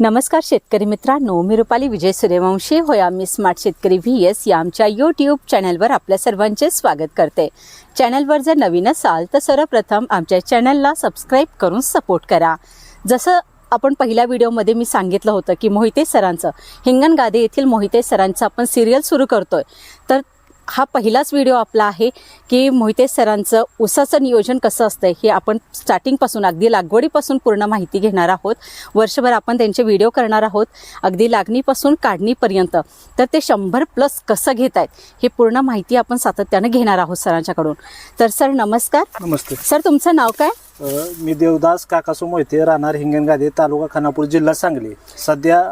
नमस्कार शेतकरी मित्रांनो मी रुपाली विजय सूर्यवंशी. होय आम्ही स्मार्ट शेतकरी व्ही एस या आमच्या यूट्यूब चॅनलवर आपल्या सर्वांचे स्वागत करते. चॅनलवर जर नवीन असाल तर सर्वप्रथम आमच्या चॅनलला सबस्क्राईब करून सपोर्ट करा. जसं आपण पहिल्या व्हिडिओमध्ये मी सांगितलं होतं की मोहिते सरांचं हिंगणगादे येथील मोहिते सरांचं आपण सिरियल सुरू करतोय. तर हा पहिलाच व्हिडिओ आपला आहे की मोहिते सरांचं ऊसाचं नियोजन कसं असतं हे आपण स्टार्टिंगपासून अगदी लागवडीपासून पूर्ण माहिती घेणार आहोत. वर्षभर आपण त्यांचे व्हिडिओ करणार आहोत. अगदी लागणीपासून काढणीपर्यंत. तर ते शंभर प्लस कसं घेत आहेत हे पूर्ण माहिती आपण सातत्यानं घेणार आहोत सरांच्याकडून. तर सर नमस्कार. नमस्ते. सर तुमचं नाव काय? मी देवदास काकासो मोहिते राहणार हिंगणगादे तालुका खानापूर जिल्हा सांगली. सध्या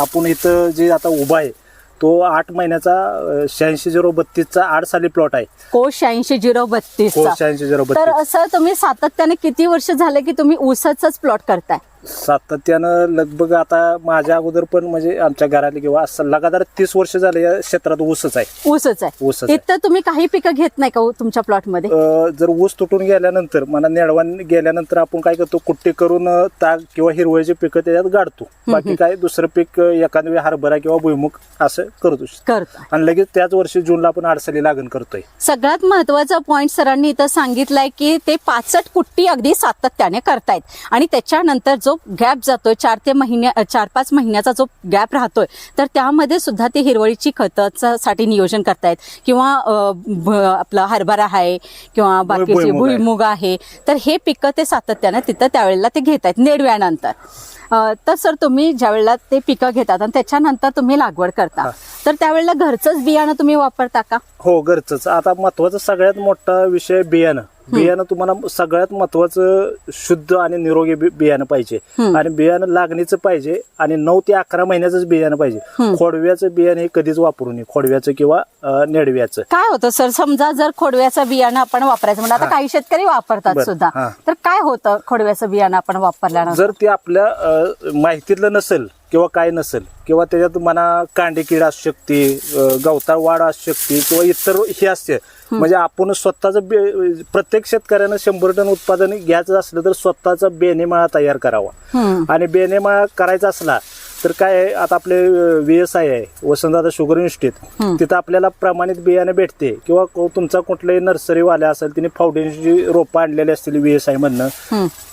आपण इथं जे आता उभा आहे तो आठ महिन्याचा शहाऐंशी झिरो बत्तीसचा आठ साली प्लॉट आहे. कोश शहाऐंशी झिरो बत्तीसचा. शहाऐंशी झिरो तर बत्तीस असं तुम्ही सातत्याने किती वर्ष झाले की तुम्ही ऊसाचाच प्लॉट करताय? सातत्यानं लगभग आता माझ्या अगोदर पण म्हणजे आमच्या घरातले किंवा असं लगातार तीस वर्ष झाले या क्षेत्रात ऊसच आहे. ऊसच आहे. ऊसच आहे. तिथं तुम्ही काही पिकं घेत नाही का ऊ- तुमच्या प्लॉटमध्ये? अ, जर ऊस तुटून गेल्यानंतर मला नेडवान गेल्यानंतर आपण काय करतो कुट्टी करून अ, ताग किंवा हिरवळीचे पिकं त्याच्यात गाडतो. बाकी काय दुसरं पीक अ, वेळी हरभरा किंवा भुईमुग असं करतो. करता. आणि लगेच त्याच वर्षी जूनला आपण आडसाली लागण करतोय. सगळ्यात महत्त्वाचा पॉइंट सरांनी इथं सांगितलंय की ते पाचट कुट्टी अगदी सातत्याने करतायत. आणि त्याच्यानंतर जो गॅप जातोय चार ते महिन्या चार पाच महिन्याचा जो गॅप राहतोय तर त्यामध्ये सुद्धा ते हिरवळीची खताचं साठी नियोजन करतायत. किंवा आपलं हरभरा आहे किंवा बाकीचे भुईमुग आहे. तर हे पिकं ते सातत्यानं तिथं त्यावेळेला ते घेत आहेत नेडव्यानंतर तर सर तुम्ही ज्यावेळेला ते पिकं घेतात आणि त्याच्यानंतर तुम्ही लागवड करता. तर त्यावेळेला घरचंच बियाणं तुम्ही वापरता का? हो घरचंच. आता महत्त्वाचा सगळ्यात मोठा विषय बियाणं. बियाणं तुम्हाला सगळ्यात महत्वाचं शुद्ध आणि निरोगी बियाणं पाहिजे. आणि बियाणं लागणीचं पाहिजे आणि नऊ ते अकरा महिन्याचंच बियाणं पाहिजे. खोडव्याचं बियाणं हे कधीच वापरू नये खोडव्याचं किंवा नेडव्याचं काय होतं सर समजा जर खोडव्याचं बियाणं आपण वापरायचं म्हणजे आता. काही शेतकरी वापरतात सुद्धा. तर काय होतं खोडव्याचं बियाणं आपण वापरल्यानंतर जर ते आपल्या माहितीतलं नसेल किंवा काय नसेल किंवा त्याच्यात म्हणा कांडी कीड असू शकते गवताळ वाढ असू शकते किंवा इतर हे असते. म्हणजे आपण स्वतःच प्रत्येक शेतकऱ्यानं शंभर टन उत्पादन घ्यायचं असलं तर स्वतःचा बेनेमाळा तयार करावा. आणि बेनेमाळा करायचा असला तर काय आहे, आता आपले व्ही एस आय आहे वसंतदादा शुगर इन्स्टिट्यूट. तिथं आपल्याला प्रमाणित बियाणे भेटते. किंवा को- तुमचा कुठलाही नर्सरीवाला असेल तिने फाउंडेशनची रोपं आणलेली असतील व्ही एस आय मधनं.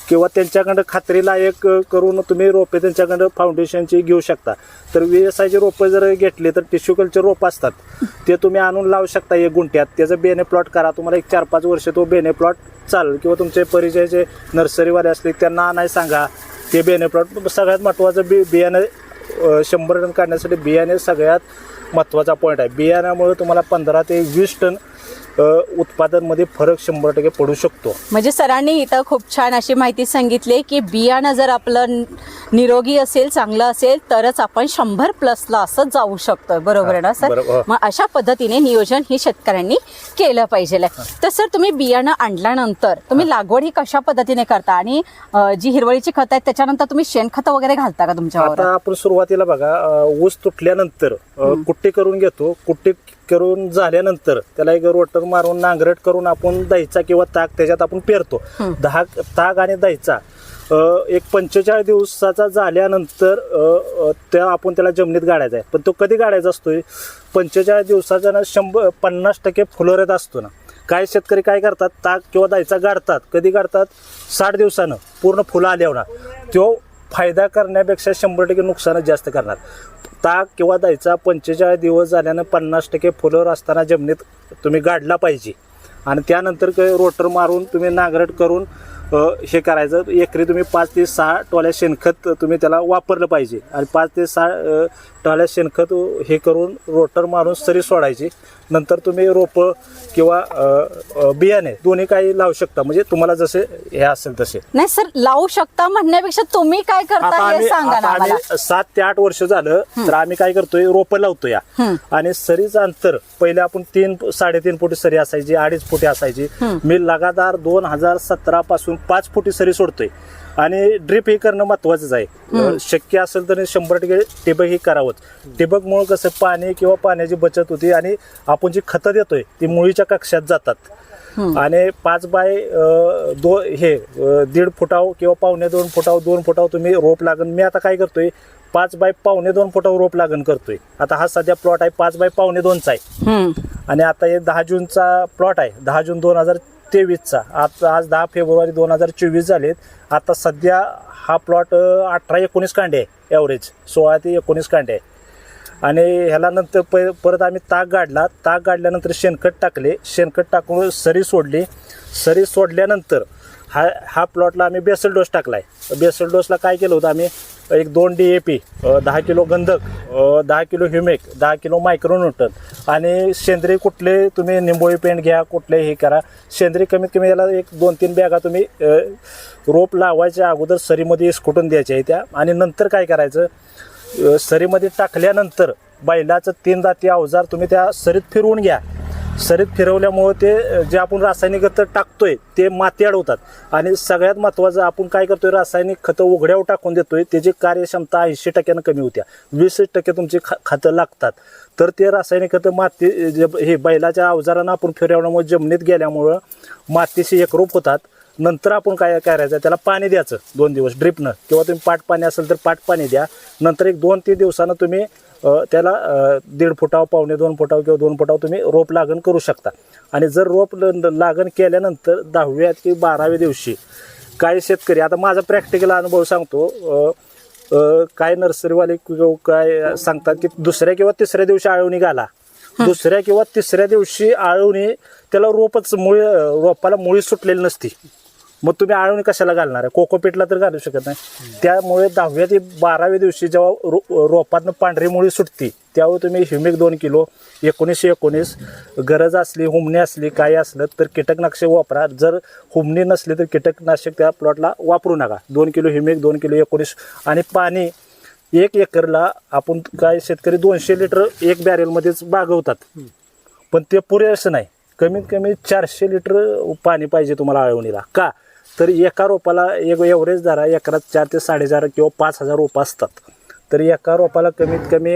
किंवा त्यांच्याकडं खात्रीला एक करून तुम्ही रोपे त्यांच्याकडं फाउंडेशनची घेऊ शकता. तर व्ही एस आयचे रोपं जर घेतले तर टिश्यू कल्चर रोपं असतात. ते तुम्ही आणून लावू शकता एक गुंठ्यात. त्याचं बेने प्लॉट करा. तुम्हाला एक चार पाच वर्ष तो बेने प्लॉट चालेल. किंवा तुमचे परिचयाचे नर्सरीवाले असले त्यांना आणाय सांगा. ते बेने प्लॉट सगळ्यात महत्त्वाचं बी बियाणं शंभर टन काढण्यासाठी बियाणे सगळ्यात महत्त्वाचा पॉईंट आहे. बियाण्यामुळे तुम्हाला पंधरा ते वीस टन उत्पादनमध्ये फरक शंभर टक्के पडू शकतो. म्हणजे सरांनी इथं खूप छान अशी माहिती सांगितली की बियाणं जर आपलं निरोगी असेल चांगलं असेल तरच आपण शंभर प्लसला असं जाऊ शकतोय. बरोबर आहे ना सर. हो. मग अशा पद्धतीने नियोजन ही शेतकऱ्यांनी केलं पाहिजे. तर सर तुम्ही बियाणं आणल्यानंतर तुम्ही लागवड ही कशा पद्धतीने करता? आणि जी हिरवळीची खत आहेत त्याच्यानंतर तुम्ही शेणखत वगैरे घालता का तुमच्या आपण सुरुवातीला बघा ऊस तुटल्यानंतर कुट्टी करून घेतो. कुट्टी करून झाल्यानंतर त्याला एक रोटर मारून नांगरट करून आपण दहीचा किंवा ताक त्याच्यात आपण पेरतो. दहा ताक आणि दहीचा एक पंचेचाळीस दिवसाचा झाल्यानंतर त्या आपण त्याला जमिनीत गाडायचा आहे. पण तो कधी गाडायचा असतोय? पंचेचाळीस दिवसाचा ना शंभर पन्नास टक्के फुलोऱ्यात असतो ना. काही शेतकरी काय करतात? ताक किंवा दायचा गाडतात. कधी गाडतात? साठ दिवसानं पूर्ण फुलं आल्यावर. तो फायदा करण्यापेक्षा शंभर टक्के नुकसानच जास्त करणार. ताक किंवा द्यायचा पंचेचाळीस दिवस झाल्यानं पन्नास टक्के फुलवर असताना जमिनीत तुम्ही गाडला पाहिजे. आणि त्यानंतर काही रोटर मारून तुम्ही नांगरट करून हे करायचं. एकरी तुम्ही पाच ते सहा टोल्या शेणखत तुम्ही त्याला वापरलं पाहिजे. आणि पाच ते सहा टोल्या शेणखत हे करून रोटर मारून सरी सोडायची. नंतर तुम्ही रोपं किंवा अ, बियाणे दोन्ही काही लावू शकता. म्हणजे तुम्हाला जसे हे असेल तसे. नाही सर लावू शकता म्हणण्यापेक्षा तुम्ही काय आता करता हे आम्ही सांगा आता ना मला आम्ही सात ते आठ वर्ष झालं तर आम्ही काय करतोय रोपं लावतोय. हं. आणि सरीचं अंतर पहिले आपण तीन साडेतीन फुटी सरी असायची अडीच फुटी असायची. मी लगातार दोन हजार सतरा पासून पाच फुटी सरी सोडतोय. आणि ड्रिप हे करणं महत्वाचंच आहे. शक्य असेल तर शंभर टक्के टिबक हे करावंच. टिबकमुळे कसं पाणी किंवा पाण्याची बचत होती आणि आपण जी खतं देतोय ती मुळीच्या कक्षात जातात. आणि पाच बाय दो हे दीड फुटाव किंवा पावणे दोन फुटाव दोन फुटाव तुम्ही रोप लागण मी आता काय करतोय पाच बाय पावणे दोन फुटावर रोप लागण करतोय. आता हा सध्या प्लॉट आहे पाच बाय पावणे दोनचा आहे. आणि आता हे दहा जूनचा प्लॉट आहे. दहा जून दोन हजार तेवीसचा. आज आज दहा फेब्रुवारी दोन हजार चोवीस झालेत. आता सध्या हा प्लॉट अठरा एकोणीस कांडे आहे ॲव्हरेज सोळा ते एकोणीस कांडे आहे. आणि ह्याला नंतर प परत आम्ही ताक गाडला. ताक गाडल्यानंतर शेणखत टाकले. शेणखत टाकून सरी सोडली. सरी सोडल्यानंतर हा हा प्लॉटला आम्ही बेसल डोस टाकलाय. बेसल डोसला काय केलं होतं आम्ही? एक दोन डी ए पी दहा किलो गंधक दहा किलो ह्युमेक दहा किलो मायक्रोन्यूटन. आणि सेंद्रिय कुठले तुम्ही निंबोळी पेंट घ्या कुठले हे करा. सेंद्रिय कमीत कमी याला एक दोन तीन बॅगा तुम्ही रोप लावायच्या अगोदर सरीमध्ये स्कुटून द्यायच्या आहे त्या आणि नंतर काय करायचं? सरीमध्ये टाकल्यानंतर बैलाचं तीन दाती अवजार तुम्ही त्या सरीत फिरवून घ्या. सरीत फिरवल्यामुळं ते जे आपण रासायनिक खतं टाकतोय ते माती अडवतात. आणि सगळ्यात महत्त्वाचं आपण काय करतोय रासायनिक खतं उघड्यावर टाकून देतोय त्याची कार्यक्षमता ऐंशी टक्क्यानं कमी होत्या. वीस टक्के तुमची ख खतं लागतात. तर ते रासायनिक खतं माती जे हे बैलाच्या अवजारानं आपण फिरवल्यामुळे जमिनीत गेल्यामुळं मातीशी एकरूप होतात. नंतर आपण काय करायचं त्याला पाणी द्यायचं दोन दिवस ड्रिपनं. किंवा तुम्ही पाट पाणी असेल तर पाट पाणी द्या. नंतर एक दोन तीन दिवसानं तुम्ही त्याला दीड फुटाव पावणे दोन फुटाव किंवा दोन फुटाव तुम्ही रोप लागण करू शकता. आणि जर रोप लागण केल्यानंतर दहाव्या की बाराव्या दिवशी काही शेतकरी आता माझा प्रॅक्टिकल अनुभव सांगतो काय नर्सरीवाले किंवा काय सांगतात की दुसऱ्या किंवा तिसऱ्या दिवशी आळवणी घाला. दुसऱ्या किंवा तिसऱ्या दिवशी आळवणी त्याला रोपच मुळी रोपाला मुळी सुटलेली नसती. मग तुम्ही आळवणी कशाला घालणार आहे? कोकोपीटला तर घालू शकत नाही. त्यामुळे दहाव्या ते बाराव्या दिवशी जेव्हा रो रोपातनं पांढरी मुळी सुटती त्यावेळी तुम्ही ह्युमिक दोन किलो एकोणीसशे एकोणीस गरज असली हुमणी असली काय असलं तर कीटकनाशक वापरा. जर हुमणी नसली तर कीटकनाशक त्या प्लॉटला वापरू नका. दोन किलो ह्युमिक दोन किलो एकोणीस आणि पाणी. एक एकरला आपण काय शेतकरी दोनशे लिटर एक बॅरेलमध्येच बागवतात. पण ते पुरेसं नाही. कमीत कमी चारशे लिटर पाणी पाहिजे तुम्हाला आळवणीला. का? तर एका रोपाला एक एव्हरेज धरा एकरात चार ते साडेचार किंवा पाच हजार रोपं असतात. तर एका रोपाला कमीत कमी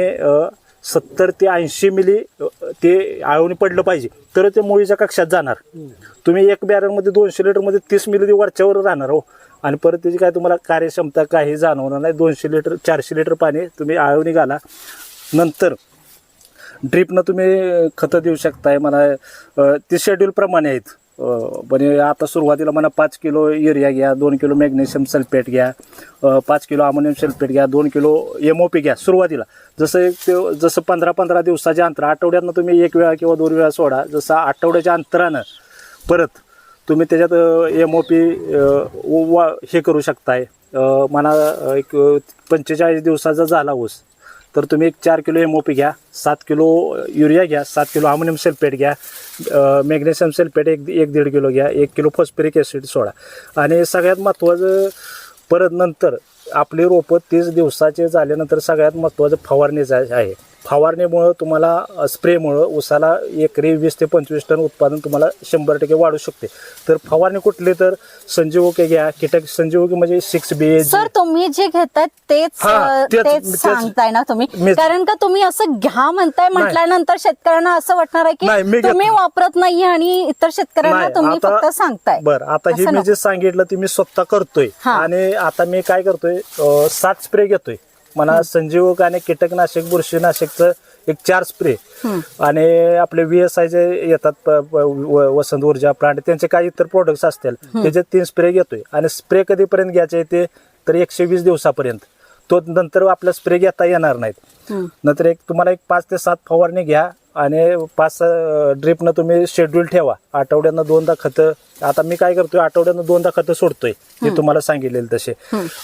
सत्तर ते ऐंशी मिली ते आळवणी पडलं पाहिजे. तर ते मुळीच्या कक्षात जाणार. तुम्ही एक बॅरलमध्ये दोनशे लिटरमध्ये तीस मिली वरच्यावर राहणार हो. आणि परत त्याची काय तुम्हाला कार्यक्षमता काही जाणवणार नाही. दोनशे लिटर चारशे लिटर पाणी तुम्ही आळवणी घाला. नंतर ड्रीपनं तुम्ही खतं देऊ शकताय. मला ते शेड्यूलप्रमाणे आहेत. म्हणजे आता सुरुवातीला म्हणा पाच किलो युरिया घ्या दोन किलो मॅग्नेशियम सल्फेट घ्या पाच किलो अमोनियम सल्फेट घ्या दोन किलो एम ओ पी घ्या सुरुवातीला. जसं एक ते जसं पंधरा पंधरा दिवसाच्या अंतर आठवड्यातनं तुम्ही एक वेळा किंवा दोन वेळा सोडा जसं आठवड्याच्या अंतरानं परत तुम्ही त्याच्यात एम ओ पी वा हे करू शकताय. म्हणा एक पंचेचाळीस दिवसाचा झाला ऊस. तर तुम्ही एक चार किलो एम ओ पी घ्या सात किलो युरिया घ्या सात किलो अमोनियम सल्फेट घ्या मॅग्नेशियम सल्फेट एक एक दीड किलो घ्या एक किलो फॉस्फरिक ॲसिड सोडा. आणि सगळ्यात महत्त्वाचं परत नंतर आपली रोपं तीस दिवसाचे झाल्यानंतर सगळ्यात महत्त्वाचं फवारणीचं आहे. फवारणीमुळं तुम्हाला स्प्रेमुळं उसाला एकरी वीस ते पंचवीस टन उत्पादन तुम्हाला शंभर टक्के वाढू शकते. तर फवारणी कुठली तर संजीवके घ्या. कीटक संजीवके म्हणजे सिक्स बी सर तुम्ही जे घेताय तेच हा, अ, तेच- तेच तेच- सांगताय ना तुम्ही. मीच- कारण का तुम्ही असं घ्या म्हणताय म्हटल्यानंतर शेतकऱ्यांना असं वाटणार आहे नाही, मी की घेत तुम्ही नाही. वापरत नाहीये आणि इतर शेतकऱ्यांना नाही, तुम्ही आता- फक्त सांगताय. बरं आता हे असं मी नको. जे सांगितलं ते मी स्वतः करतोय. हा. आणि आता मी काय करतोय अं, सात स्प्रे घेतोय. मला संजीवक आणि कीटकनाशक बुरशीनाशकचं एक चार स्प्रे. आणि आपले व्ही एस आय जे येतात प- प- व- वसंत ऊर्जा प्लांट त्यांचे काही इतर प्रोडक्ट्स असतील त्याचे तीन स्प्रे घेतोय. आणि स्प्रे कधीपर्यंत घ्यायचे ते तर एकशे वीस दिवसापर्यंत. तो नंतर आपला स्प्रे घेता येणार नाहीत. नंतर एक तुम्हाला एक पाच ते सात फवारणी घ्या. आणि पाच ड्रिपनं तुम्ही शेड्यूल ठेवा. आठवड्यानं दोनदा खतं आता मी काय करतोय आठवड्यानं दोनदा खतं सोडतोय. ते तुम्हाला सांगितलेलं तसे.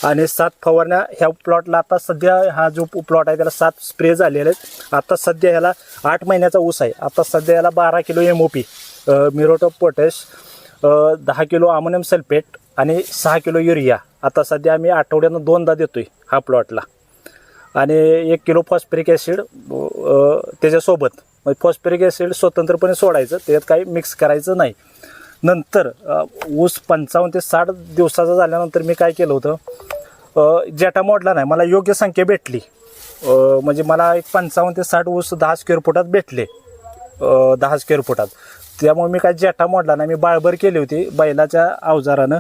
आणि सात फवारण्या ह्या प्लॉटला आता सध्या हा जो प्लॉट आहे त्याला सात स्प्रे झालेले आहेत. आता सध्या ह्याला आठ महिन्याचा ऊस आहे. आता सध्या याला बारा kilo M O P muriate of potash दहा किलो अमोनियम सल्फेट आणि सहा किलो युरिया आता सध्या आम्ही आठवड्यानं दोनदा देतोय हा प्लॉटला आणि एक किलो फॉस्फरिक ॲसिड त्याच्यासोबत. मग फॉस्फेरिक ॲसिड स्वतंत्रपणे सोडायचं त्याच्यात काही मिक्स करायचं नाही. नंतर ऊस पंचावन्न ते साठ दिवसाचा झाल्यानंतर मी काय केलं होतं जेटा मोडला नाही मला योग्य संख्या भेटली. म्हणजे मला एक पंचावन्न ते साठ ऊस दहा स्क्वेअर फुटात भेटले. दहा स्क्वेअर फुटात त्यामुळे मी काय जेठा मोडला नाही मी बाळभर केली होती बैलाच्या अवजारानं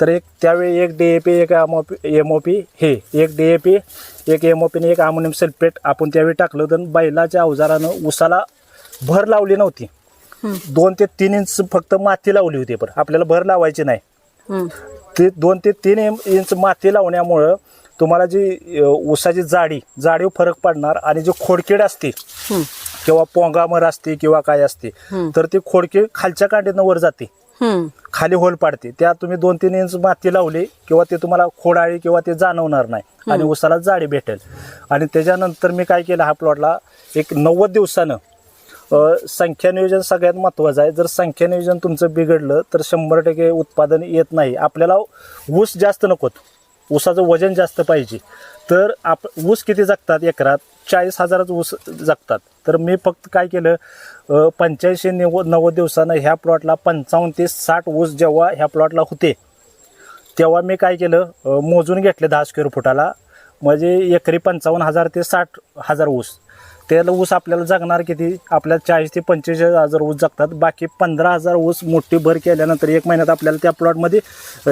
तर एक त्यावेळी एक डी ए पी एक M O P M O P हे एक डी ए पी एक एम ओ पी आणि एक अमोनियम सल्फेट आपण त्यावेळी टाकलं होतं आणि बैलाच्या अवजारानं उसाला भर लावली नव्हती. दोन ते तीन इंच फक्त माती लावली होती पण आपल्याला भर लावायची नाही. ते दोन ते तीन इंच माती लावण्यामुळं तुम्हाला जी अ, ऊसाची जाडी जाडीव फरक पडणार आणि जी खोडकीड असते. किंवा पोंगामर असते किंवा काय असते. तर ती खोडकीड खालच्या कांडीनं वर जाते. खाली होल पाडते. त्या तुम्ही दोन तीन इंच माती लावली किंवा ते तुम्हाला खोडाळी किंवा ते जाणवणार नाही आणि उसाला जाडी भेटेल. आणि त्याच्यानंतर मी काय केलं हा प्लॉटला एक नव्वद दिवसानं संख्या नियोजन सगळ्यात महत्त्वाचं आहे. जर संख्या नियोजन तुमचं बिघडलं तर शंभर टक्के उत्पादन येत नाही. आपल्याला ऊस जास्त नकोत. ऊसाचं वजन जास्त पाहिजे. तर आप ऊस किती जगतात एकरात? चाळीस हजारच ऊस जगतात. तर मी फक्त काय केलं पंच्याऐंशी नव्वद नव्वद दिवसानं ह्या प्लॉटला पंचावन्न ते साठ ऊस जेव्हा ह्या प्लॉटला होते तेव्हा मी काय केलं मोजून घेतले दहा स्क्वेअर फुटाला. म्हणजे एकरी पंचावन्न हजार ते साठ हजार ऊस. त्याला ऊस आपल्याला जगणार किती? आपल्याला चाळीस ते पंचेचाळीस हजार ऊस जगतात. बाकी पंधरा हजार ऊस मोठी भर केल्यानंतर एक महिन्यात आपल्याला त्या प्लॉटमध्ये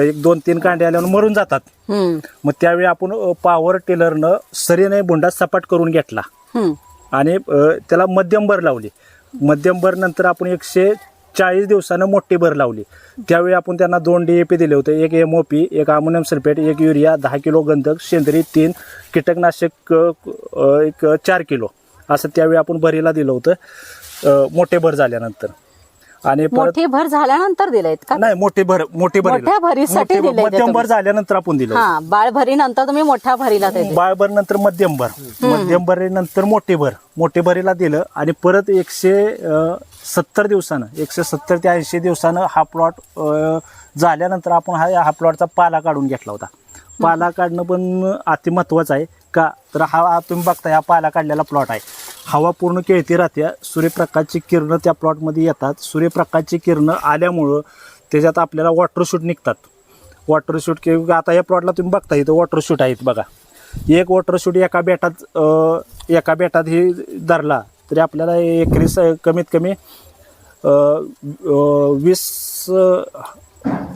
एक दोन तीन कांडे आल्यावर मरून जातात. मग त्यावेळी आपण पॉवर टेलरनं सरीने बुंडा सपाट करून घेतला. आणि त्याला मध्यम भर लावली. मध्यम भर नंतर आपण एकशे चाळीस दिवसानं मोठी भर लावली. त्यावेळी आपण त्यांना दोन डी ए पी दिले होते. एक एम ओ पी एक अमोनियम सल्फेट एक युरिया दहा किलो गंधक सेंद्रिय तीन कीटकनाशक एक चार किलो. असं त्यावेळी आपण भरीला दिलं होतं. मोठे भर झाल्यानंतर. आणि परत मोठी भर झाल्यानंतर दिलेत का? नाही मोठी भर मोठी भर मोठ्या भरीसाठी मोठी भर- दिलंय ते मध्यम भर तुम्ही. झाल्यानंतर आपण दिलं. हा बाळ भरी नंतर तुम्ही मोठ्या भरीला ते दिले. बाळभर नंतर मध्यम भर. मध्यम भरीनंतर मोठी भर. मोठी भरीला दिलं आणि परत एकशे अं, सत्तर दिवसानं एकशे सत्तर ते ऐंशी दिवसानं हा प्लॉट झाल्यानंतर आपण हा हा प्लॉटचा पाला काढून घेतला होता. पाला काढणं पण अति महत्वाचं आहे का? तर हा हा तुम्ही बघताय हा पाला काढलेला प्लॉट आहे. हवा पूर्ण केळती राहते. सूर्यप्रकाशची किरणं त्या प्लॉटमध्ये येतात. सूर्यप्रकाशची किरणं आल्यामुळं त्याच्यात आपल्याला वॉटरशूट निघतात. वॉटरशूट किंवा आता या प्लॉटला तुम्ही बघता इथं वॉटरशूट आहेत बघा. एक वॉटरशूट एका बेटात एका बेटात हे धरला तरी आपल्याला एकरी स- कमीत कमी वीस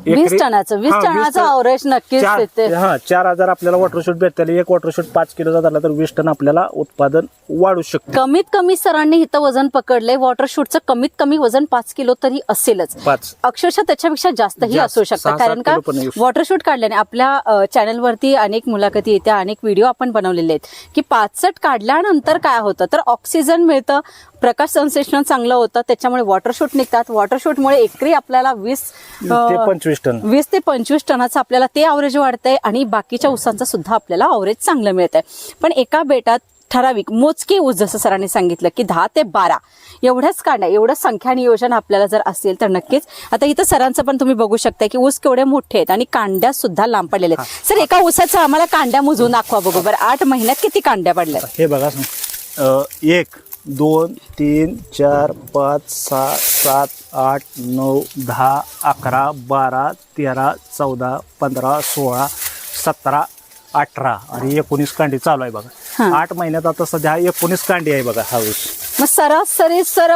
वीस टनाचं वीस टनाचं टन- अवरेज नक्कीच चार येते हा चार हजार आपल्याला वॉटर शूट भेटतील एक वॉटर शूट पाच किलोचा धरला तर वीस टन आपल्याला उत्पादन वाढू शकतं. कमीत कमी सरांनी इथं वजन पकडलंय. वॉटर शूटचं कमीत कमी वजन पाच किलो तरी असेलच. पाच. अक्षरशः त्याच्यापेक्षा जास्तही जास्त, असू शकतं. कारण का किलो पण येऊ शकतं. वॉटर शूट काढल्याने आपल्या अ, चॅनलवरती अनेक मुलाखती येत्या अनेक व्हिडिओ आपण बनवलेले आहेत. की पाचसट काढल्यानंतर काय होतं? तर ऑक्सिजन मिळतं. प्रकाश संश्लेषण चांगलं होतं त्याच्यामुळे वॉटर शूट निघतात. वॉटर शूटमुळे एकरी आपल्याला वीस पंचवीस टन. वीस ते पंचवीस टनाचं आपल्याला ते अवरेज वाढतंय आणि बाकीच्या ऊसांचं सुद्धा आपल्याला अवरेज चांगलं मिळतंय. पण एका बेटात ठराविक मोजके ऊस जसं सरांनी सांगितलं की दहा ते बारा एवढ्याच कांड्या एवढं संख्या नियोजन आपल्याला जर असेल तर नक्कीच. आता इथं सरांचं पण तुम्ही बघू शकता की ऊस केवढे मोठे आहेत आणि कांड्या सुद्धा लांब पडलेल्या आहेत. सर एका ऊसाचं आम्हाला कांड्या मोजून दाखवा बघू बरं. आठ महिन्यात किती कांड्या पडल्या हे बघा एक दोन तीन चार पाच सहा सात आठ नऊ दहा अकरा बारा तेरा चौदा पंधरा सोळा सतरा अठरा. आणि एकोणीस कांडी चालू आहे हा. बघा आठ महिन्यात आता सध्या एकोणीस कांडी आहे बघा हा ऊस. मग सरासरी सर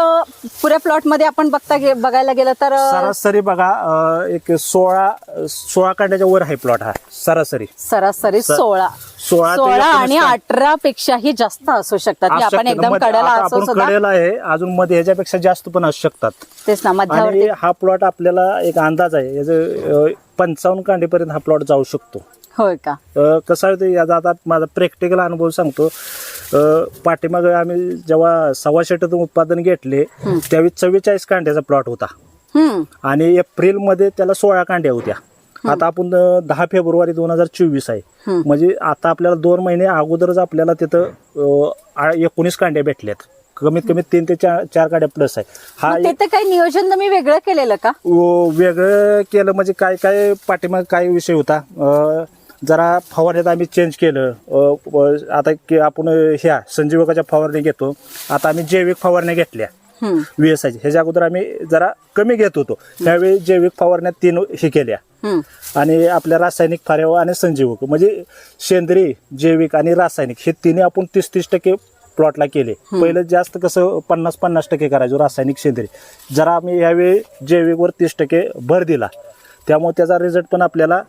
पुऱ्या प्लॉटमध्ये आपण बघता गे- बघायला गेलं तर अ, सरासरी बघा अ, एक सोळा सोळा कांड्याच्या वर आहे प्लॉट हा सरासरी. सरासरी सोळा. सोळा ते सोळा एकोणीस आणि. अठरा पेक्षाही जास्त असू शकतात. असू आपण शकतं. एकदम मध्ये- कडेला आता असो आपण सुद्धा कडेला आहे. अजून मध्ये ह्याच्यापेक्षा जास्त पण असू शकतात. तेच ना मध्यावरती आणि हा प्लॉट आपल्याला एक अंदाज आहे. याचं पंचावन्न कांडीपर्यंत हा प्लॉट जाऊ शकतो. होय का? अ, कसं आहे ते याचा आता माझा प्रॅक्टिकल अनुभव सांगतो. पाठीमागं आम्ही जेव्हा सव्वा शेटातून उत्पादन घेतले त्यावेळी चव्वेचाळीस कांड्याचा प्लॉट होता. हम्म. आणि एप्रिलमध्ये त्याला सोळा कांड्या होत्या. आता आपण दहा फेब्रुवारी दोन हजार चोवीस आहे. म्हणजे आता आपल्याला दोन महिने अगोदरच आपल्याला तिथं एकोणीस कांड्या भेटल्यात. कमीत कमी तीन ते चार चार कांड्या प्लस आहे. हा मग ते तर काही नियोजन तुम्ही वेगळं केलेलं का? व- वेगळं केलं म्हणजे काय काय पाठीमाग काय विषय होता? जरा फवारण्यात आम्ही चेंज केलं. आता की आपण ह्या संजीवकाच्या फवारणी घेतो. आता आम्ही जैविक फवारण्या घेतल्या. हम्म व्ही एस आयच्या ह्याच्या अगोदर आम्ही जरा कमी घेत होतो. त्यावेळी जैविक फवारण्यात तीन हे केल्या. आणि आपल्या रासायनिक फाऱ्यावर आणि संजीवक म्हणजे सेंद्रिय जैविक आणि रासायनिक हे तिन्ही आपण तीस तीस टक्के प्लॉटला केले. पहिलं जास्त कसं पन्नास पन्नास टक्के करायचो रासायनिक सेंद्रिय. जरा आम्ही यावेळी जैविकवर तीस टक्के भर दिला. त्यामुळे त्याचा रिझल्ट पण आपल्याला.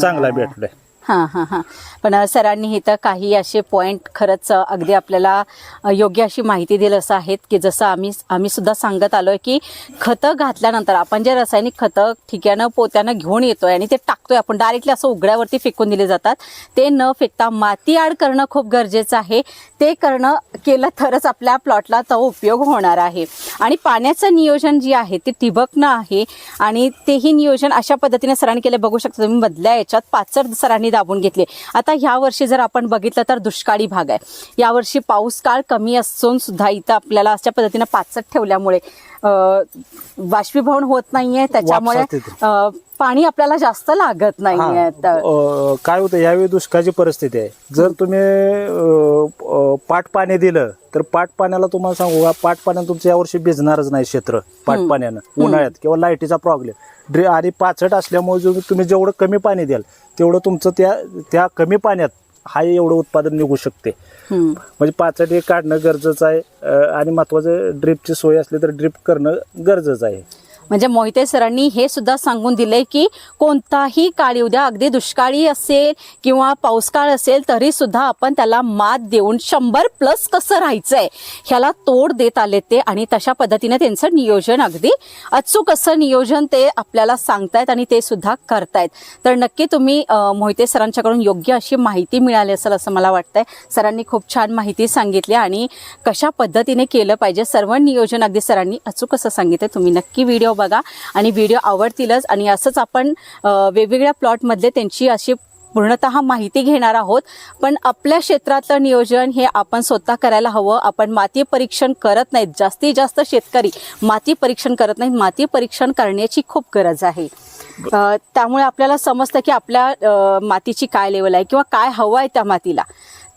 चांगला भेटलाय. हां हां हां. पण सरांनी इथं काही असे पॉईंट खरंच अगदी आपल्याला योग्य अशी माहिती दिली असं आहेत की जसं आम्ही आम्ही सुद्धा सांगत आलोय की खतं घातल्यानंतर आपण जे रासायनिक खतं ठिकाणं पोत्यानं घेऊन येतोय आणि ते टाकतोय आपण डायरेक्टली असं उघड्यावरती फेकून दिले जातात. ते न फेकता माती आड करणं खूप गरजेचं आहे. ते करणं केलं तरच आपल्या प्लॉटला तो उपयोग होणार आहे. आणि पाण्याचं नियोजन जे आहे ते ठिबकणं आहे. आणि तेही नियोजन अशा पद्धतीने सरांनी केलं बघू शकता तुम्ही मधल्या याच्यात पाचर सरांनी दाबून घेतले. आता ह्या वर्षी जर आपण बघितलं तर दुष्काळी भाग आहे. यावर्षी पाऊस काळ कमी असून सुद्धा इथं आपल्याला अशा पद्धतीनं पाचट ठेवल्यामुळे अं, बाष्पीभवन होत नाहीये. त्याच्यामुळे पाणी आपल्याला जास्त लागत नाहीये हा. तर. अ, काय होतं यावेळी दुष्काळाची परिस्थिती आहे. जर तुम्ही अ, अ, पाट पाणी दिलं तर पाट पाण्याला तुम्हाला सांगू का पाट पाण्यानं तुमचं यावर्षी भिजणारच नाही क्षेत्र पाट पाण्यानं उन्हाळ्यात किंवा लाईटीचा प्रॉब्लेम. ड्रे आणि पाचट असल्यामुळे जो तुम्ही जेवढं कमी पाणी द्याल तेवढं तुमचं त्या त्या कमी पाण्यात हा एवढं उत्पादन निघू शकते. हम्म. म्हणजे पाचट हे काढणं गरजेचं आहे अ, आणि महत्वाचं ड्रिपची सोय असली तर ड्रिप करणं गरजेचं आहे. म्हणजे मोहिते सरांनी हे सुद्धा सांगून दिले की कोणताही काळी उद्या अगदी दुष्काळी असेल किंवा पाऊसकाळ असेल तरी सुद्धा आपण त्याला मात देऊन शंभर प्लस कसं राहायचंय ह्याला तोड देत आले ते आणि तशा पद्धतीने त्यांचं नियोजन अगदी अचूक असं नियोजन ते आपल्याला सांगतायत आणि ते सुद्धा करतायत. तर नक्की तुम्ही मोहिते सरांच्याकडून योग्य अशी माहिती मिळाली असेल असं मला वाटतंय. सरांनी खूप छान माहिती सांगितली आणि कशा पद्धतीने केलं पाहिजे सर्व नियोजन अगदी सरांनी अचूक असं सांगितलं. तुम्ही नक्की व्हिडिओ बघा आणि व्हिडिओ आवडतीलच. आणि असंच आपण वेगवेगळ्या प्लॉटमधले त्यांची अशी पूर्णतः माहिती घेणार आहोत. पण आपल्या क्षेत्रातलं नियोजन हे आपण स्वतः करायला हवं. आपण माती परीक्षण करत नाहीत. जास्तीत जास्त शेतकरी माती परीक्षण करत नाहीत. माती परीक्षण करण्याची खूप गरज आहे. त्यामुळे आपल्याला समजतं की आपल्या मातीची काय लेवल आहे किंवा काय हवं आहे त्या मातीला.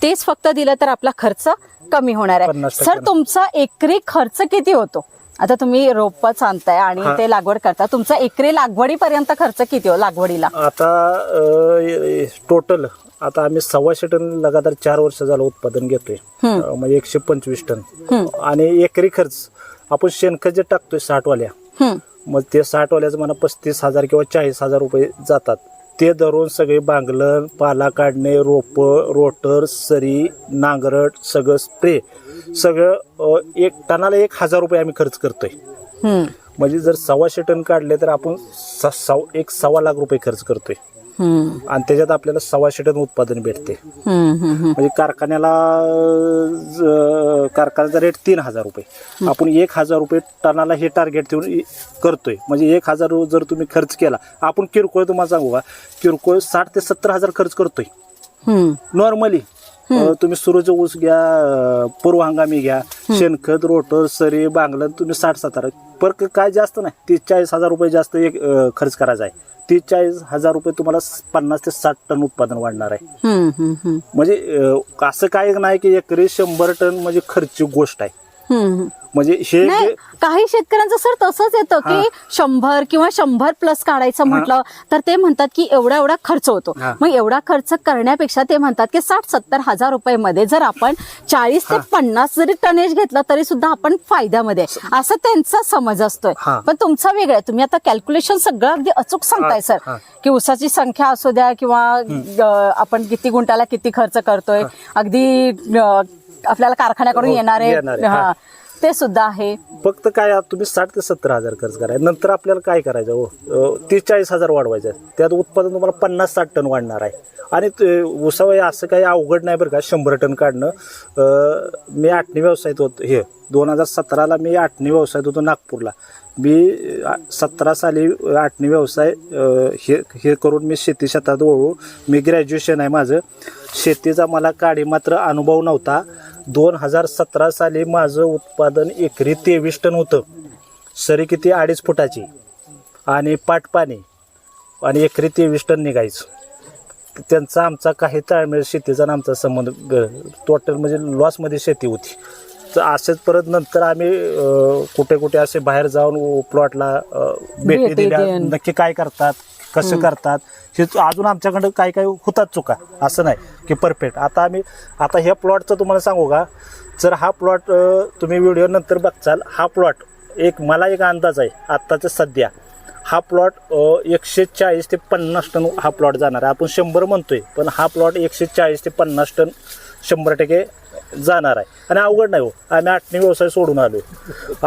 तेच फक्त दिलं तर आपला खर्च कमी होणार आहे. 50% सर तुमचा एकरी खर्च किती होतो? आता तुम्ही रोपच आणताय आणि हा. ते लागवड करता तुमचा एकरी लागवडीपर्यंत खर्च किती हो लागवडीला आता टोटल आता आम्ही सव्वाशे टन लगातार चार वर्ष झालं उत्पादन घेतोय हम्म. अं, म्हणजे एकशे पंचवीस टन. आणि एकरी खर्च आपण शेणखत जे टाकतोय साठवाल्या हम्म. मग ते साठवाल्याचं म्हणा पस्तीस हजार किंवा चाळीस हजार रुपये जातात ते धरून सगळे बांगलन पाला काढणे रोप रोटर सरी नांगरट सगळं स्प्रे सगळं एक टनाला एक हजार रुपये आम्ही खर्च करतोय. म्हणजे जर सव्वाशे टन काढले तर आपण स- सव- एक सव्वा लाख रुपये खर्च करतोय. आणि त्याच्यात आपल्याला सव्वाशे टन उत्पादन भेटते. म्हणजे कारखान्याला कारखान्याचा रेट तीन हजार रुपये. आपण एक हजार रुपये टनाला हे टार्गेट इ- करतोय. म्हणजे एक हजार जर तुम्ही खर्च केला आपण किरकोळ तुम्हाला सांगू का? किरकोळ साठ ते सत्तर हजार खर्च करतोय. हम्म. तुम्ही सुरूच ऊस घ्या अं, पूर्व हंगामी घ्या शेणखत रोटर सरी बांगलन तुम्ही साठ सत्तर पर काय जास्त नाही तीस चाळीस हजार रुपये जास्त एक अं, खर्च करायचा आहे तीस चाळीस हजार रुपये तुम्हाला स- पन्नास ते साठ टन उत्पादन वाढणार आहे हम्म. हम्म. हम्म. म्हणजे अं, असं काय नाही की एकरी शंभर टन म्हणजे खर्ची गोष्ट आहे हम्म. म्हणजे हे नाही जे काही शेतकऱ्यांचं सर तसंच येतं की शंभर किंवा शंभर प्लस काढायचं म्हटलं तर ते म्हणतात की एवढा एवढा खर्च होतो. हा. मग एवढा खर्च करण्यापेक्षा ते म्हणतात की साठ सत्तर हजार रुपये मध्ये जर आपण चाळीस ते पन्नास जरी टनेज घेतलं तरी सुद्धा आपण फायद्यामध्ये. आहे. असं त्यांचा समज असतोय. हा. पण तुमचा वेगळा आहे. तुम्ही आता कॅल्क्युलेशन सगळं अगदी अचूक सांगताय हा, सर. हा. की उसाची संख्या असू द्या किंवा अं, आपण किती गुंटाला किती खर्च करतोय. अगदी अं, आपल्याला कारखान्याकडून हो, येणारे येणारे, हा. हा. ते सुद्धा आहे. फक्त काय तुम्ही साठ ते सत्तर हजार खर्च करा नंतर आपल्याला काय करायचं हो? अं, तीस चाळीस हजार वाढवायचं आहे. त्यात उत्पादन तुम्हाला पन्नास साठ टन वाढणार आहे. आणि ते उसावय असं काही अवघड नाही बरं का शंभर टन काढणं. अं, मी आठणी व्यवसायात होतो हे दोन हजार सतराला मी आठणी व्यवसायात होतो नागपूरला. मी सतरा साली आठणी व्यवसाय अं, हे हे करून मी शेती शेतात वळू. मी ग्रॅज्युएशन आहे माझं. शेतीचा मला काडी मात्र अनुभव नव्हता. दोन हजार सतरा साली माझं उत्पादन एकरी तेवीस टन होतं. सरी किती? अडीच फुटाची. आणि पाटपाणी आणि एकरी तेवीस टन निघायचं. त्यांचा आमचा काही ताळमेळ शेतीचा आणि आमचा संबंध टोटल म्हणजे लॉसमध्ये शेती होती. तर असेच परत नंतर आम्ही अ, कुठे कुठे असे बाहेर जाऊन प्लॉटला भेटी भेटी दिल्या. देऊन. नक्की काय करतात कसं करतात हे अजून आमच्याकडं काही काही होतात चुका. असं नाही की परफेक्ट. आता आम्ही आता ह्या प्लॉटचं तुम्हाला सांगू का? जर हा प्लॉट तुम्ही व्हिडिओ नंतर बघचाल हा प्लॉट एक मला एक अंदाज आहे आत्ताचं सध्या. हा प्लॉट एकशे चाळीस ते पन्नास टन हा प्लॉट जाणार आहे. आपण शंभर म्हणतोय पण हा प्लॉट एकशे चाळीस ते पन्नास टन शंभर टक्के जाणार आहे. आणि अवघड नाही हो. आम्ही आठणी व्यवसाय सोडून आलो.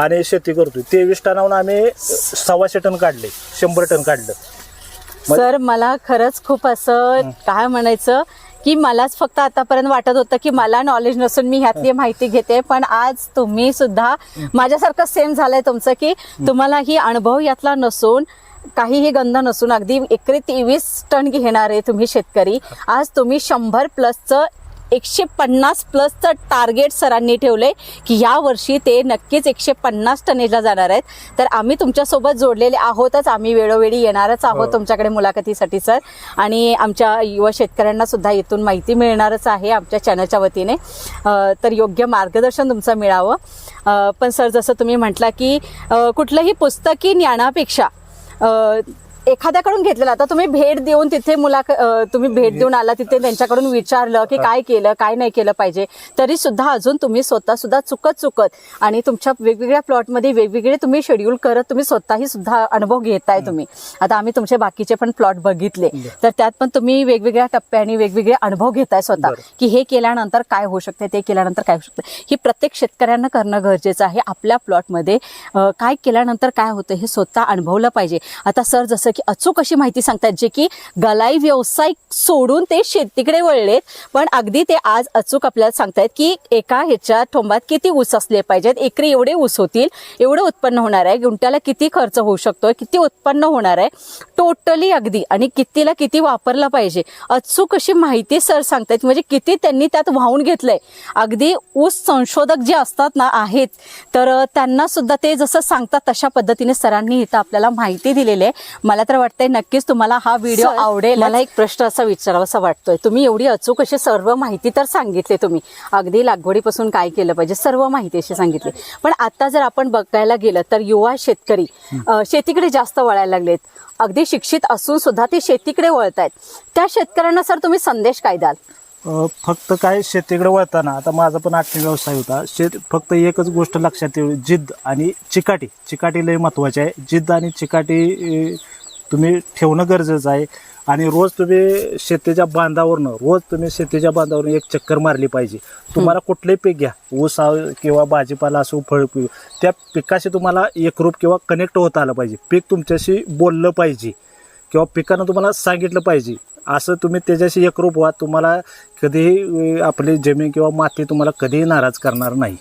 आणि शेती करतोय. तेवीस टनाहून आम्ही सव्वाशे टन काढले. शंभर टन काढलं. सर मला खरंच खूप असं काय म्हणायचं की मलाच फक्त आतापर्यंत वाटत होतं की मला नॉलेज नसून मी ह्यातली माहिती घेते. पण आज तुम्ही सुद्धा माझ्यासारखं सेम झालंय तुमचं की तुम्हाला ही अनुभव यातला नसून काहीही गंध नसून अगदी एकरी तेवीस टन घेणारे तुम्ही शेतकरी. आज तुम्ही शंभर प्लसचं एकशे पन्नास प्लसचं टार्गेट सरांनी ठेवलंय की या वर्षी ते नक्कीच एकशे पन्नास टनेजला जाणार आहेत. तर आम्ही तुमच्यासोबत जोडलेले आहोतच. आम्ही वेळोवेळी येणारच आहोत हो. तुमच्याकडे मुलाखतीसाठी सर. आणि आमच्या युवा शेतकऱ्यांना सुद्धा इथून माहिती मिळणारच आहे आमच्या चॅनलच्या वतीने. तर योग्य मार्गदर्शन तुमचं मिळावं. पण सर जसं तुम्ही म्हटला की कुठलंही पुस्तकी ज्ञानापेक्षा एखाद्याकडून घेतलेलं. आता तुम्ही भेट देऊन तिथे मुलाख तुम्ही भेट देऊन आला तिथे त्यांच्याकडून विचारलं की काय केलं काय नाही केलं पाहिजे. तरी सुद्धा अजून तुम्ही स्वतः सुद्धा चुकत चुकत आणि तुमच्या वेगवेगळ्या प्लॉटमध्ये वेगवेगळे तुम्ही शेड्यूल करत तुम्ही स्वतःही सुद्धा अनुभव घेताय तुम्ही. आता आम्ही तुमचे बाकीचे पण प्लॉट बघितले. तर त्यात पण तुम्ही वेगवेगळ्या टप्प्याने वेगवेगळे अनुभव घेताय स्वतः. की हे केल्यानंतर काय होऊ शकते ते केल्यानंतर काय होऊ शकतं. ही प्रत्येक शेतकऱ्यांना करणं गरजेचं आहे आपल्या प्लॉटमध्ये काय केल्यानंतर काय होतं हे स्वतः अनुभवलं पाहिजे. आता सर जसं की अचूक अशी माहिती सांगतात जे की गलाई व्यवसाय सोडून ते शेतीकडे वळलेत. पण अगदी ते आज अचूक आपल्याला सांगतायत की एका ह्याच्या ठोंबात किती ऊस असले पाहिजेत? एकरी एवढे ऊस होतील एवढं उत्पन्न होणार आहे. गुंट्याला किती खर्च होऊ शकतोय? किती उत्पन्न होणार आहे? टोटली अगदी. आणि कितीला किती वापरला पाहिजे? अचूक अशी माहिती सर सांगतायत. म्हणजे किती त्यांनी त्यात वाहून घेतलंय. अगदी ऊस संशोधक जे असतात ना आहेत. तर त्यांना सुद्धा ते जसं सांगतात तशा पद्धतीने सरांनी इथं आपल्याला माहिती दिलेली आहे. मला तर वाटतंय नक्कीच तुम्हाला हा व्हिडिओ आवडेल मला एक प्रश्न असा विचारावासा वाटतोय. तुम्ही एवढी अचूक अशी सर्व माहिती तर सांगितली तुम्ही. अगदी लागवडीपासून काय केलं पाहिजे सर्व माहिती अशी सांगितली. पण आता जर आपण बघायला गेलं तर युवा शेतकरी शेतीकडे जास्त वळायला लागलेत. अगदी शिक्षित असून सुद्धा ते शेतीकडे वळत आहेत त्या शेतकऱ्यांना सर तुम्ही संदेश काय द्याल? फक्त काय शेतीकडे वळताना आता माझा पण आठवी व्यवसाय होता. शेत फक्त एकच गोष्ट लक्षात येऊ जिद्द आणि चिकाटी. चिकाटी लय महत्वाची आहे. जिद्द आणि चिकाटी तुम्ही ठेवणं गरजेचं आहे. आणि रोज तुम्ही शेतीच्या बांधावरनं रोज तुम्ही शेतीच्या बांधावरून एक चक्कर मारली पाहिजे. तुम्हाला कुठलंही पीक घ्या. ऊस किंवा भाजीपाला असो फळ त्या पिकाशी तुम्हाला एकरूप किंवा कनेक्ट होता आलं पाहिजे. पीक तुमच्याशी बोललं पाहिजे. किंवा पिकानं तुम्हाला सांगितलं पाहिजे. असं तुम्ही त्याच्याशी एकरूप व्हा. तुम्हाला कधीही आपली जमीन किंवा माती तुम्हाला कधीही नाराज करणार नाही.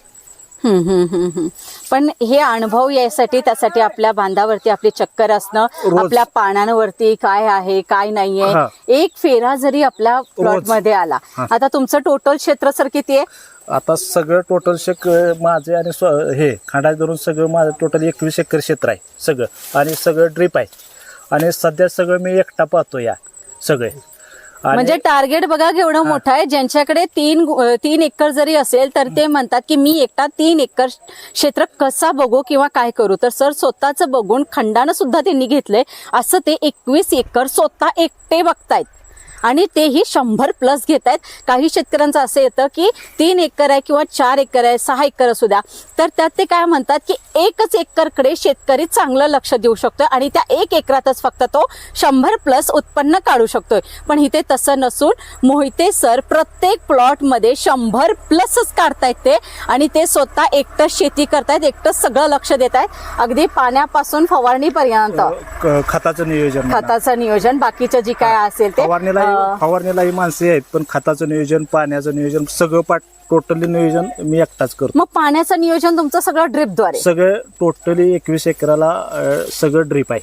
हम्म, हम्म, हम्म, हम्म. पण हे अनुभव यासाठी त्यासाठी आपल्या बांधावरती आपली चक्कर असणं. आपल्या पानांवरती काय आहे काय. नाहीये एक फेरा जरी आपल्या प्लॉटमध्ये आला. आता तुमचं टोटल क्षेत्र सर किती आहे आता सगळं टोटल शेक माझे आणि हे खांडाचे धरून सगळं माझं टोटल एकवीस एकर क्षेत्र आहे सगळं आणि सगळं ड्रीप आहे आणि सध्या सगळं मी एकटा पाहतो या सगळे म्हणजे टार्गेट बघा केवढं मोठं आहे. ज्यांच्याकडे तीन तीन एकर जरी असेल तर ते म्हणतात की मी एकटा तीन एकर क्षेत्र कसा बघू किंवा काय करू? तर सर स्वतःच बघून खंडानं सुद्धा त्यांनी घेतलंय. असं ते एकवीस एकर स्वतः एकटे बघतायत. आणि तेही शंभर प्लस घेत आहेत. काही शेतकऱ्यांचं असं येतं की तीन एकर आहे किंवा चार एकर आहे सहा एकर असू द्या. तर त्यात ते काय म्हणतात की एकच एकरकडे शेतकरी चांगलं लक्ष देऊ शकतोय आणि त्या एक एकरातच फक्त तो शंभर प्लस उत्पन्न काढू शकतोय. पण इथे तसं नसून मोहिते सर प्रत्येक प्लॉटमध्ये शंभर प्लसच काढतायत ते आणि ते स्वतः एकटं शेती करतायत एकटं सगळं लक्ष देत आहेत अगदी पाण्यापासून फवारणीपर्यंत. खताचं नियोजन. खताचं नियोजन बाकीचं जी काय असेल ते फवारणीला अं, फवारणीलाही माणसे आहेत पण खताचं नियोजन पाण्याचं नियोजन सगळं पाठ टोटली नियोजन मी एकटाच करतो. मग पाण्याचं नियोजन तुमचं सगळं ड्रिपद्वारे सगळं टोटली एकवीस एकराला अ, सगळं ड्रीप आहे.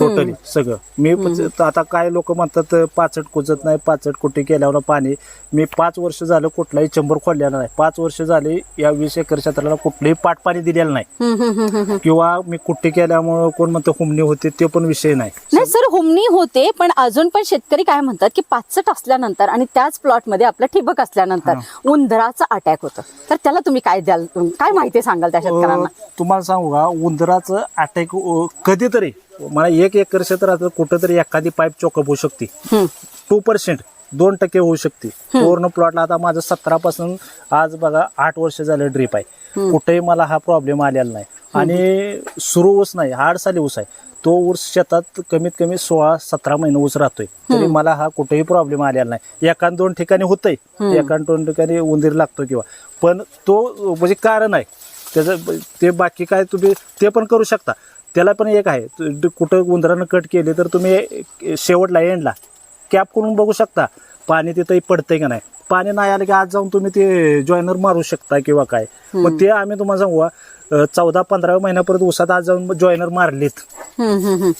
टोटली सगळं. मी आता काय लोक म्हणतात पाचट कुजत नाही पाचट कुठे केल्यावर पाणी. मी पाच वर्ष झालं कुठलाही चंबर खोललेला नाही. पाच वर्ष झाले या वीस एकर क्षेत्राला कुठलंही पाट पाणी दिलेलं नाही. हम्म, हम्म, हम्म, हम्म. किंवा मी कुट्टी केल्यामुळं कोण म्हणतं हुमणी होते ते पण विषय नाही. नाही सर हुमणी होते पण अजून पण शेतकरी काय म्हणतात की पाचसट असल्यानंतर आणि त्याच प्लॉटमध्ये आपलं ठिबक असल्यानंतर उंदराचा अटॅक होतं. तर त्याला तुम्ही काय द्याल काय माहिती सांगाल त्या शेतकऱ्यांना? अं, तुम्हाला सांगू का उंदराचं अटॅक कधीतरी मला एक एकर क्षेत्रात कुठंतरी एखादी पाईप चोकअप होऊ शकते. टू पर्सेंट दोन टक्के होऊ शकते. पूर्ण प्लॉटला आता माझं सतरा पासून आज बघा आठ वर्ष झालं ड्रीप आहे. कुठेही मला हा प्रॉब्लेम आलेला नाही. आणि सुरू ऊस नाही हाड साली ऊस आहे. तो ऊस शेतात कमीत कमी सोळा सतरा महिने ऊस राहतोय. तरी मला हा कुठेही प्रॉब्लेम आलेला नाही. एकान दोन ठिकाणी होतंय. एकान दोन ठिकाणी उंदीर लागतो किंवा. पण तो म्हणजे कारण आहे. त्याचं ते बाकी काय तुम्ही ते पण करू शकता. त्याला पण एक आहे. तु- कुठं उंदरानं कट केले तर तुम्ही शेवटला एंडला कॅप करून बघू शकता. पाणी तिथं पडतंय का नाही? पाणी नाही आलं की आज जाऊन तुम्ही ते जॉईनर मारू शकता किंवा काय. मग ते आम्ही तुम्हाला सांगू चौदा पंधरा महिन्यापर्यंत उसात आज जाऊन जॉईनर मारलीत.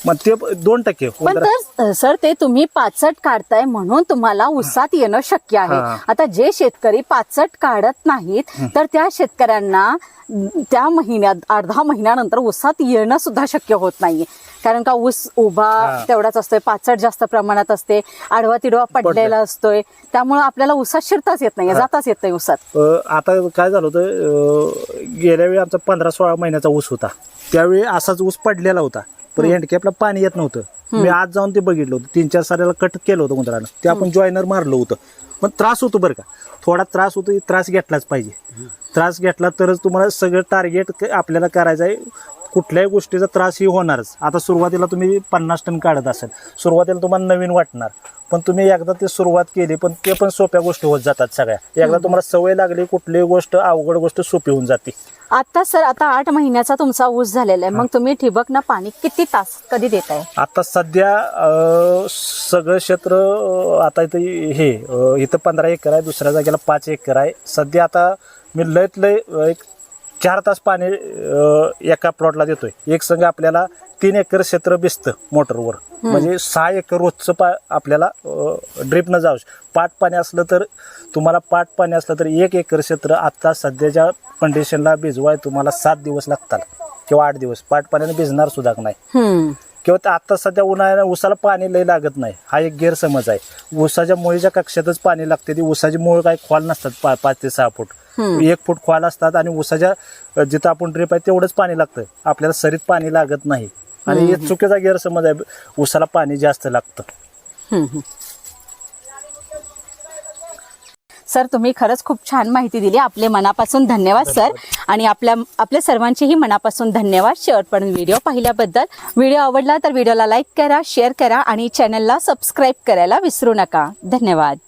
मग ते दोन टक्के पण उंदरा- तर सर ते तुम्ही पाचट काढताय म्हणून तुम्हाला उसात येणं शक्य आहे. आता जे शेतकरी पाचट काढत नाहीत तर त्या शेतकऱ्यांना त्या महिन्यात अर्धा महिन्यानंतर उसात येणं सुद्धा शक्य होत नाहीये. कारण का ऊस उभा. तेवढाच असतोय पाचट जास्त प्रमाणात असते आडवा तिडवा पडलेला असतोय. त्यामुळे आपल्याला उसात शिरताच येत नाही जाताच येत नाही उसात अ, आता काय झालं होतं अ, गेल्या वेळी आमचा पंधरा सोळा महिन्याचा ऊस होता. त्यावेळी असाच ऊस पडलेला होता पण हँडकॅपला पाणी येत नव्हतं. मी आज जाऊन ते बघितलं होतं. तीन चार साऱ्याला कट केलं होतं उंदरानं. ते आपण जॉईनर मारलं होतं. पण त्रास होतो बरं का. थोडा त्रास होतो त्रास घेतलाच पाहिजे. त्रास घेतला तरच तुम्हाला सगळं टार्गेट आपल्याला करायचं आहे. कुठल्याही गोष्टीचा त्रास ही होणारच. आता सुरुवातीला तुम्ही पन्नास टन काढत असाल. सुरुवातीला तुम्हाला नवीन वाटणार. पण तुम्ही एकदा ते सुरुवात केली पण ते पण सोप्या गोष्टी होत जातात सगळ्या. एकदा तुम्हाला सवय लागली कुठलीही गोष्ट अवघड गोष्ट सोपी होऊन जाते. आता सर आता आठ महिन्याचा तुमचा ऊस झालेला आहे. मग तुम्ही ठिबकनं पाणी किती तास कधी देताय? आता सध्या अं, सगळं क्षेत्र अं, आता इथं हे अं, इथं पंधरा एकर आहे दुसऱ्या जागेला पाच एकर आहे. सध्या आता मी लयत लय अं, एक चार तास पाणी एका प्लॉटला देतोय. एक संघ आपल्याला तीन एकर क्षेत्र भिजतं मोटरवर म्हणजे सहा एकर रोजचं पा आपल्याला ड्रिपनं जाऊ शक- पाट पाणी असलं तर तुम्हाला पाट पाणी असलं तर एक एकर क्षेत्र आता सध्याच्या कंडिशनला भिजवाय तुम्हाला सात दिवस लागतात. किंवा आठ दिवस. पाट पाण्याने भिजणार सुद्धा नाही. किंवा आता सध्या उन्हाळ्याला उसाला पाणी लय लागत नाही. हा एक गैरसमज आहे. उसाच्या मुळीच्या कक्षातच पाणी लागते. ती उसाची मुळ काय खोल नसतात पाच ते सहा फूट. एक फूट खोल असतात आणि उसाच्या जिथं आपण ड्रिप आहे तेवढंच पाणी लागतं. आपल्याला सरीत पाणी लागत नाही. आणि हे चुकीचा गैरसमज आहे उसाला पाणी जास्त लागतं. सर तुम्ही खरंच खूप छान माहिती दिली. आपले मनापासून धन्यवाद सर. आणि आपल्या आपल्या सर्वांचेही मनापासून धन्यवाद. शेवटपर्यंत व्हिडिओ पाहिल्याबद्दल. व्हिडिओ आवडला तर व्हिडिओला लाईक करा शेअर करा आणि चॅनलला सबस्क्राईब करायला विसरू नका. धन्यवाद.